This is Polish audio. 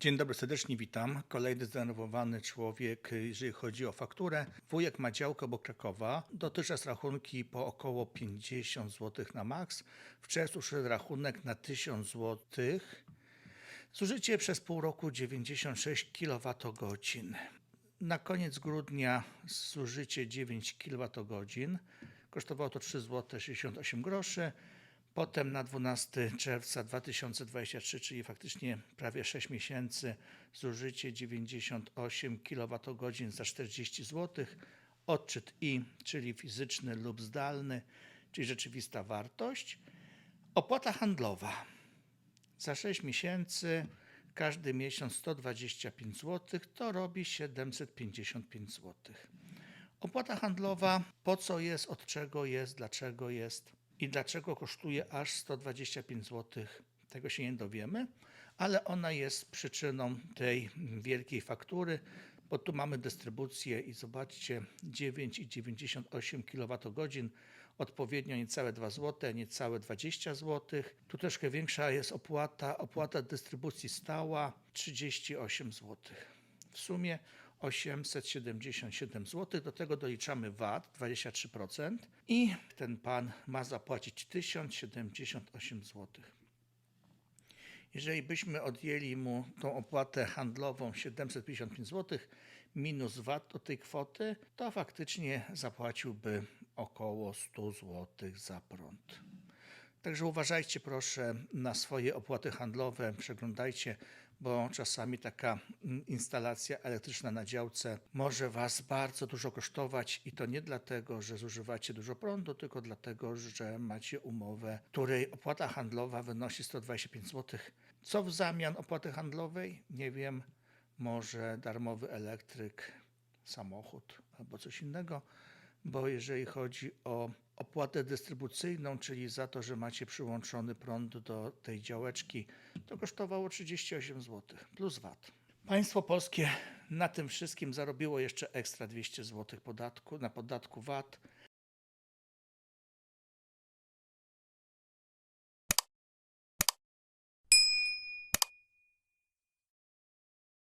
Dzień dobry, serdecznie witam. Kolejny zdenerwowany człowiek, jeżeli chodzi o fakturę. Wujek ma działkę obok Krakowa. Dotychczas rachunki po około 50 zł na maks. W czerwcu szedł rachunek na 1000 zł. Zużycie przez pół roku 96 kWh. Na koniec grudnia zużycie 9 kWh. Kosztowało to 3 zł 68 groszy. Potem na 12 czerwca 2023, czyli faktycznie prawie 6 miesięcy, zużycie 98 kWh za 40 zł. Odczyt I, czyli fizyczny lub zdalny, czyli rzeczywista wartość. Opłata handlowa. Za 6 miesięcy, każdy miesiąc 125 zł, to robi 755 zł. Opłata handlowa, po co jest, od czego jest, dlaczego jest i dlaczego kosztuje aż 125 zł, tego się nie dowiemy, ale ona jest przyczyną tej wielkiej faktury, bo tu mamy dystrybucję i zobaczcie 9,98 kWh, odpowiednio niecałe 2 zł, niecałe 20 zł. Tu troszkę większa jest opłata, opłata dystrybucji stała 38 zł. W sumie 877 zł. Do tego doliczamy VAT 23% i ten pan ma zapłacić 1078 zł. Jeżeli byśmy odjęli mu tą opłatę handlową 755 zł minus VAT od tej kwoty, to faktycznie zapłaciłby około 100 zł za prąd. Także uważajcie proszę na swoje opłaty handlowe, przeglądajcie, bo czasami taka mm, instalacja elektryczna na działce może Was bardzo dużo kosztować i to nie dlatego, że zużywacie dużo prądu, tylko dlatego, że macie umowę, której opłata handlowa wynosi 125 zł. Co w zamian opłaty handlowej? Nie wiem, może darmowy elektryk, samochód albo coś innego bo jeżeli chodzi o opłatę dystrybucyjną, czyli za to, że macie przyłączony prąd do tej działeczki, to kosztowało 38 zł plus VAT. Państwo polskie na tym wszystkim zarobiło jeszcze ekstra 200 zł podatku, na podatku VAT.